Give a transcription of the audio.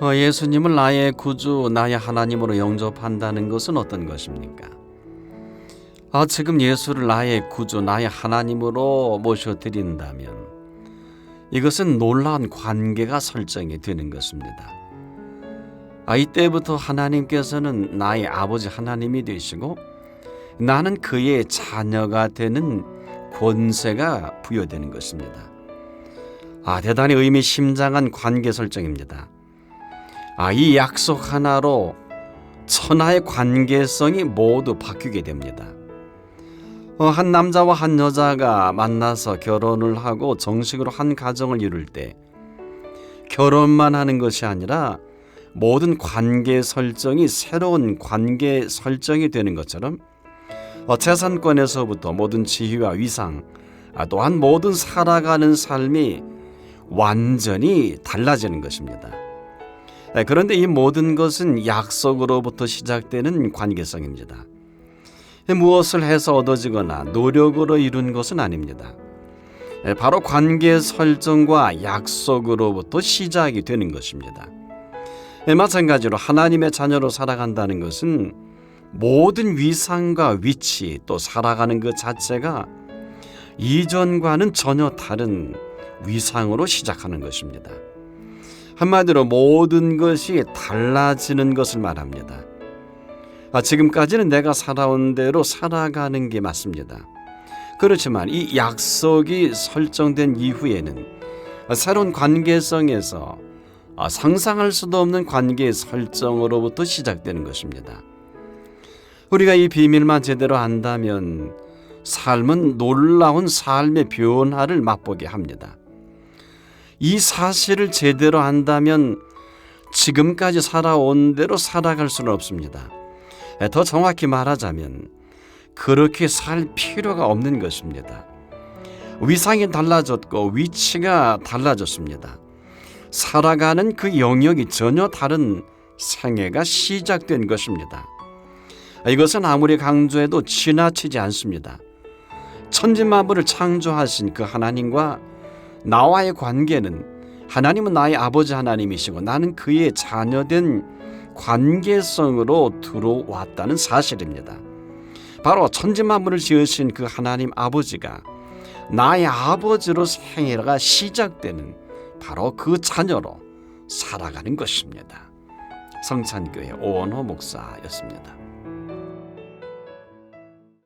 어, 예수님을 나의 구주, 나의 하나님으로 영접한다는 것은 어떤 것입니까? 아, 지금 예수를 나의 구주, 나의 하나님으로 모셔드린다면 이것은 놀라운 관계가 설정이 되는 것입니다. 아, 이때부터 하나님께서는 나의 아버지 하나님이 되시고 나는 그의 자녀가 되는 권세가 부여되는 것입니다. 아, 대단히 의미심장한 관계 설정입니다. 아, 이 약속 하나로 천하의 관계성이 모두 바뀌게 됩니다. 어, 한 남자와 한 여자가 만나서 결혼을 하고 정식으로 한 가정을 이룰 때 결혼만 하는 것이 아니라 모든 관계 설정이 새로운 관계 설정이 되는 것처럼 어, 재산권에서부터 모든 지위와 위상 아, 또한 모든 살아가는 삶이 완전히 달라지는 것입니다. 네, 그런데 이 모든 것은 약속으로부터 시작되는 관계성입니다. 무엇을 해서 얻어지거나 노력으로 이룬 것은 아닙니다. 네, 바로 관계 설정과 약속으로부터 시작이 되는 것입니다. 네, 마찬가지로 하나님의 자녀로 살아간다는 것은 모든 위상과 위치 또 살아가는 것 자체가 이전과는 전혀 다른 위상으로 시작하는 것입니다. 한마디로 모든 것이 달라지는 것을 말합니다. 아, 지금까지는 내가 살아온 대로 살아가는 게 맞습니다. 그렇지만 이 약속이 설정된 이후에는 새로운 관계성에서 아, 상상할 수도 없는 관계의 설정으로부터 시작되는 것입니다. 우리가 이 비밀만 제대로 안다면 삶은 놀라운 삶의 변화를 맛보게 합니다. 이 사실을 제대로 안다면 지금까지 살아온 대로 살아갈 수는 없습니다. 더 정확히 말하자면 그렇게 살 필요가 없는 것입니다. 위상이 달라졌고 위치가 달라졌습니다. 살아가는 그 영역이 전혀 다른 생애가 시작된 것입니다. 이것은 아무리 강조해도 지나치지 않습니다. 천지만물을 창조하신 그 하나님과 나와의 관계는 하나님은 나의 아버지 하나님이시고 나는 그의 자녀된 관계성으로 들어왔다는 사실입니다. 바로 천지만물을 지으신 그 하나님 아버지가 나의 아버지로 생애가 시작되는 바로 그 자녀로 살아가는 것입니다. 성찬교회 오원호 목사였습니다.